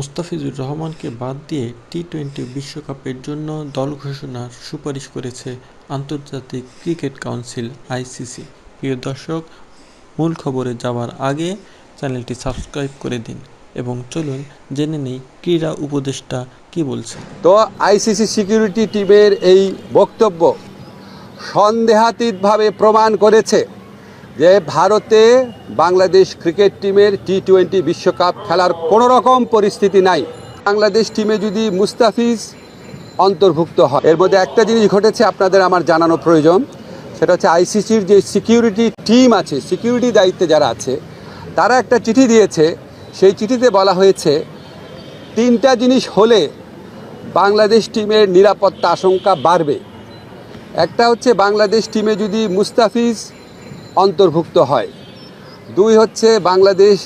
মুস্তাফিজুর রহমানকে বাদ দিয়ে টি-টোয়েন্টি বিশ্বকাপের জন্য দল ঘোষণার সুপারিশ করেছে আন্তর্জাতিক ক্রিকেট কাউন্সিল আইসিসি প্রিয় দর্শক, মূল খবরে যাওয়ার আগে চ্যানেলটি সাবস্ক্রাইব করে দিন এবং চলুন জেনে নেই ক্রীড়া উপদেষ্টা কি বলছে। তো আইসিসি সিকিউরিটি টিমের এই বক্তব্য সন্দেহাতীতভাবে প্রমাণ করেছে। যে ভারতে বাংলাদেশ ক্রিকেট টিমের টি টোয়েন্টি বিশ্বকাপ খেলার কোনো রকম পরিস্থিতি নাই। বাংলাদেশ টিমে যদি মুস্তাফিজ অন্তর্ভুক্ত হয়, এর মধ্যে একটা জিনিস ঘটেছে, আপনাদের আমার জানানো প্রয়োজন। সেটা হচ্ছে আইসিসির যে সিকিউরিটি টিম আছে, সিকিউরিটি দায়িত্বে যারা আছে, তারা একটা চিঠি দিয়েছে। সেই চিঠিতে বলা হয়েছে, তিনটা জিনিস হলে বাংলাদেশ টিমের নিরাপত্তা আশঙ্কা বাড়বে। একটা হচ্ছে বাংলাদেশ টিমে যদি মুস্তাফিজ অন্তর্ভুক্ত হয়। দুই হচ্ছে বাংলাদেশ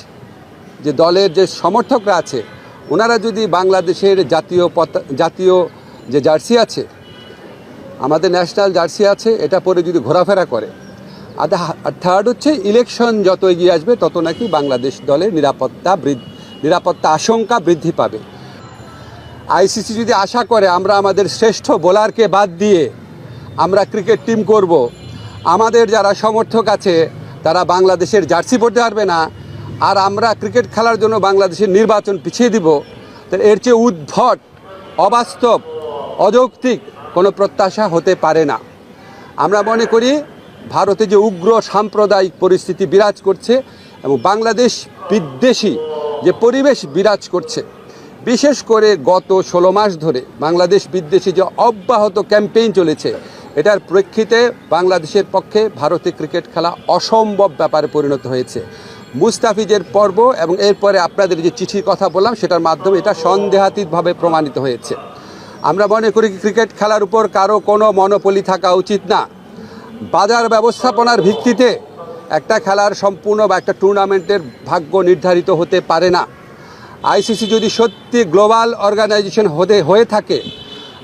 যে দলের যে সমর্থকরা আছে, ওনারা যদি বাংলাদেশের জাতীয় পতা, জাতীয় যে জার্সি আছে, আমাদের ন্যাশনাল জার্সি আছে, এটা পরে যদি ঘোরাফেরা করে, আর থার্ড হচ্ছে ইলেকশন যত এগিয়ে আসবে, তত নাকি বাংলাদেশ দলের নিরাপত্তা বৃদ্ধি, নিরাপত্তা আশঙ্কা বৃদ্ধি পাবে। আইসিসি যদি আশা করে, আমরা আমাদের শ্রেষ্ঠ বোলারকে বাদ দিয়ে আমরা ক্রিকেট টিম করব আমাদের যারা সমর্থক আছে, তারা বাংলাদেশের জার্সি পড়তে পারবে না। আর আমরা ক্রিকেট খেলার জন্য বাংলাদেশের নির্বাচন পিছিয়ে দিব। তো এর চেয়ে উদ্ভট, অবাস্তব, অযৌক্তিক কোনো প্রত্যাশা হতে পারে না। আমরা মনে করি, ভারতে যে উগ্র সাম্প্রদায়িক পরিস্থিতি বিরাজ করছে এবং বাংলাদেশ বিদ্বেষী যে পরিবেশ বিরাজ করছে, বিশেষ করে গত ষোলো মাস ধরে বাংলাদেশ বিদ্বেষী যে অব্যাহত ক্যাম্পেইন চলেছে এটার প্রেক্ষিতে বাংলাদেশের পক্ষে ভারতে ক্রিকেট খেলা অসম্ভব ব্যাপারে পরিণত হয়েছে। মুস্তাফিজের পর্ব এবং এরপরে আপনাদের যে চিঠির কথা বললাম, সেটার মাধ্যমে এটা সন্দেহাতীতভাবে প্রমাণিত হয়েছে। আমরা মনে করি ক্রিকেট খেলার উপর কারও কোনো মনোপলি থাকা উচিত না। বাজার ব্যবস্থাপনার ভিত্তিতে একটা খেলার সম্পূর্ণ বা একটা টুর্নামেন্টের ভাগ্য নির্ধারিত হতে পারে না। আইসিসি যদি সত্যি গ্লোবাল অর্গানাইজেশন হতে, হয়ে থাকে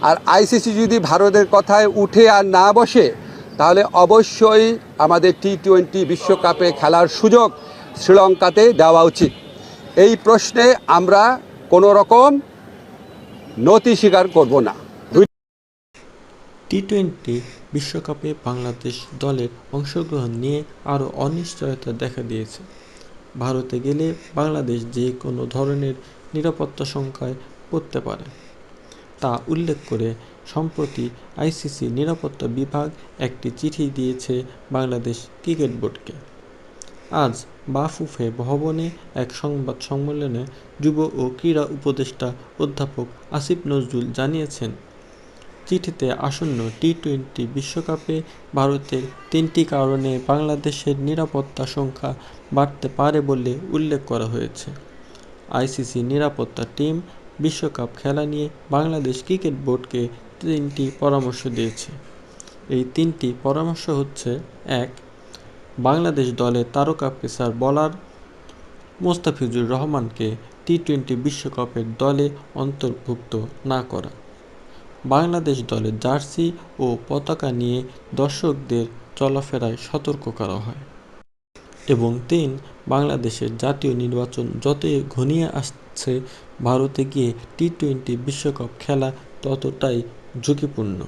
আর আইসিসি যদি ভারতের কথায় উঠে আর না বসে, তাহলে অবশ্যই আমাদের টি টোয়েন্টি বিশ্বকাপে খেলার সুযোগ শ্রীলঙ্কাতে দেওয়া উচিত। এই প্রশ্নে আমরা কোনো রকম নতি স্বীকার করব না। টি টোয়েন্টি বিশ্বকাপে বাংলাদেশ দলের অংশগ্রহণ নিয়ে আরও অনিশ্চয়তা দেখা দিয়েছে। ভারতে গেলে বাংলাদেশ যে কোনো ধরনের নিরাপত্তা সংখ্যায় পড়তে পারে। তা উল্লেখ করে সম্প্রতি আইসিসি নিরাপত্তা বিভাগ একটি চিঠি দিয়েছে বাংলাদেশ ক্রিকেট বোর্ডকে। আজ বাফুফে ভবনে এক সংবাদ সম্মেলনে যুব ও ক্রীড়া উপদেষ্টা অধ্যাপক আসিফ নজরুল জানিয়েছেন, চিঠিতে আসন্ন টি টোয়েন্টি বিশ্বকাপে ভারতের তিনটি কারণে বাংলাদেশের নিরাপত্তা সংখ্যা বাড়তে পারে বলে উল্লেখ করা হয়েছে। আইসিসি নিরাপত্তা টিম বিশ্বকাপ খেলা নিয়ে বাংলাদেশ ক্রিকেট বোর্ডকে তিনটি পরামর্শ দিয়েছে। এই তিনটি পরামর্শ হচ্ছে, এক, বাংলাদেশ দলের তারকা পেসার, বলার মোস্তাফিজুর রহমানকে টি টোয়েন্টি বিশ্বকাপের দলে অন্তর্ভুক্ত না করা। বাংলাদেশ দলের জার্সি ও পতাকা নিয়ে দর্শকদের চলাফেরায় সতর্ক করা হয়। এবং তিন, বাংলাদেশের জাতীয় নির্বাচন যতই ঘনিয়ে আসছে ভারতে গিয়ে টি টোয়েন্টি বিশ্বকাপ খেলা ততটাই ঝুঁকিপূর্ণ।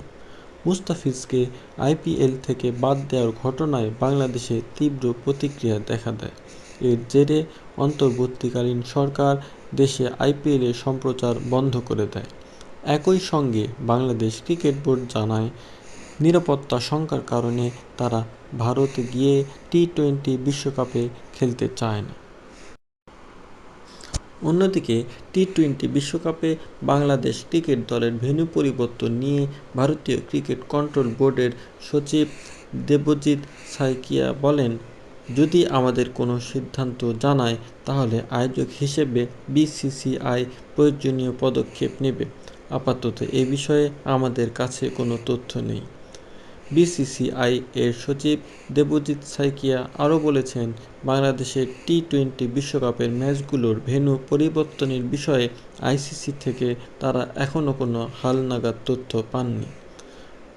মুস্তাফিজকে আইপিএল থেকে বাদ দেওয়ার ঘটনায় বাংলাদেশে তীব্র প্রতিক্রিয়া দেখা দেয়। এর জেরে অন্তর্বর্তীকালীন সরকার দেশে আইপিএলের সম্প্রচার বন্ধ করে দেয়। একই সঙ্গে বাংলাদেশ ক্রিকেট বোর্ড জানায়, নিরাপত্তা শঙ্কার কারণে তারা ভারতে গিয়ে টি টোয়েন্টি বিশ্বকাপে খেলতে চায় না। অন্যদিকে টি টোয়েন্টি বিশ্বকাপে বাংলাদেশ ক্রিকেট দলের ভেন্যু পরিবর্তন নিয়ে ভারতীয় ক্রিকেট কন্ট্রোল বোর্ডের সচিব দেবজিৎ সাইকিয়া বলেন, যদি আমাদের কোনো সিদ্ধান্ত জানায়, তাহলে আয়োজক হিসেবে বিসিসিআই প্রয়োজনীয় পদক্ষেপ নেবে। আপাতত এ বিষয়ে আমাদের কাছে কোনো তথ্য নেই। বিসিসিআই এর সচিব দেবজিৎ সাইকিয়া আরও বলেছেন বাংলাদেশের টি টোয়েন্টি বিশ্বকাপের ম্যাচগুলোর ভেন্যু পরিবর্তনের বিষয়ে আইসিসি থেকে তারা এখনও কোনো হালনাগাদ তথ্য পাননি।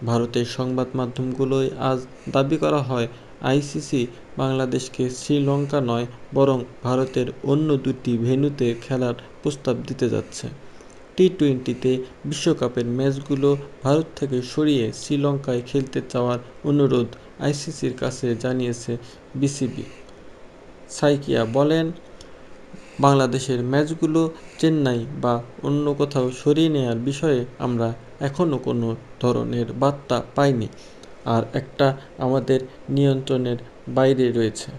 ভারতের সংবাদ মাধ্যমগুলোয় আজ দাবি করা হয়, আইসিসি বাংলাদেশকে শ্রীলঙ্কা নয়, বরং ভারতের অন্য দুটি ভেন্যুতে খেলার প্রস্তাব দিতে যাচ্ছে। টি টোয়েন্টিতে বিশ্বকাপের ম্যাচগুলো ভারত থেকে সরিয়ে শ্রীলঙ্কায় খেলতে চাওয়ার অনুরোধ আইসিসির কাছে জানিয়েছে বিসিবি। সাইকিয়া বলেন, বাংলাদেশের ম্যাচগুলো চেন্নাই বা অন্য কোথাও সরিয়ে নেওয়ার বিষয়ে আমরা এখনও কোনো ধরনের বার্তা পাইনি আর একটা আমাদের নিয়ন্ত্রণের বাইরে রয়েছে।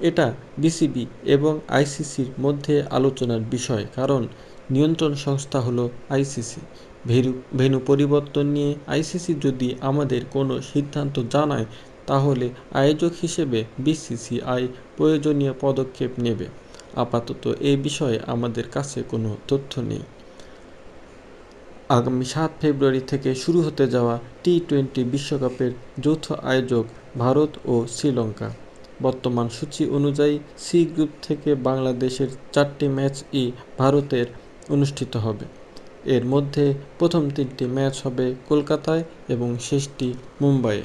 এটা বিসিবি এবং আইসিসির মধ্যে আলোচনার বিষয়, কারণ নিয়ন্ত্রণ সংস্থা হলো আইসিসি। ভেনু ভেনু পরিবর্তন নিয়ে আইসিসি যদি আমাদের কোনো সিদ্ধান্ত জানায়, তাহলে আয়োজক হিসেবে বিসিসিআই প্রয়োজনীয় পদক্ষেপ নেবে। আপাতত এ বিষয়ে আমাদের কাছে কোনো তথ্য নেই। আগামী সাত ফেব্রুয়ারি থেকে শুরু হতে যাওয়া টি টোয়েন্টি বিশ্বকাপের যৌথ আয়োজক ভারত ও শ্রীলঙ্কা। বর্তমান সূচি অনুযায়ী সি গ্রুপ থেকে বাংলাদেশের চারটি ম্যাচই ভারতের অনুষ্ঠিত হবে। এর মধ্যে প্রথম তিনটি ম্যাচ হবে কলকাতায় এবং শেষটি মুম্বাইয়ে।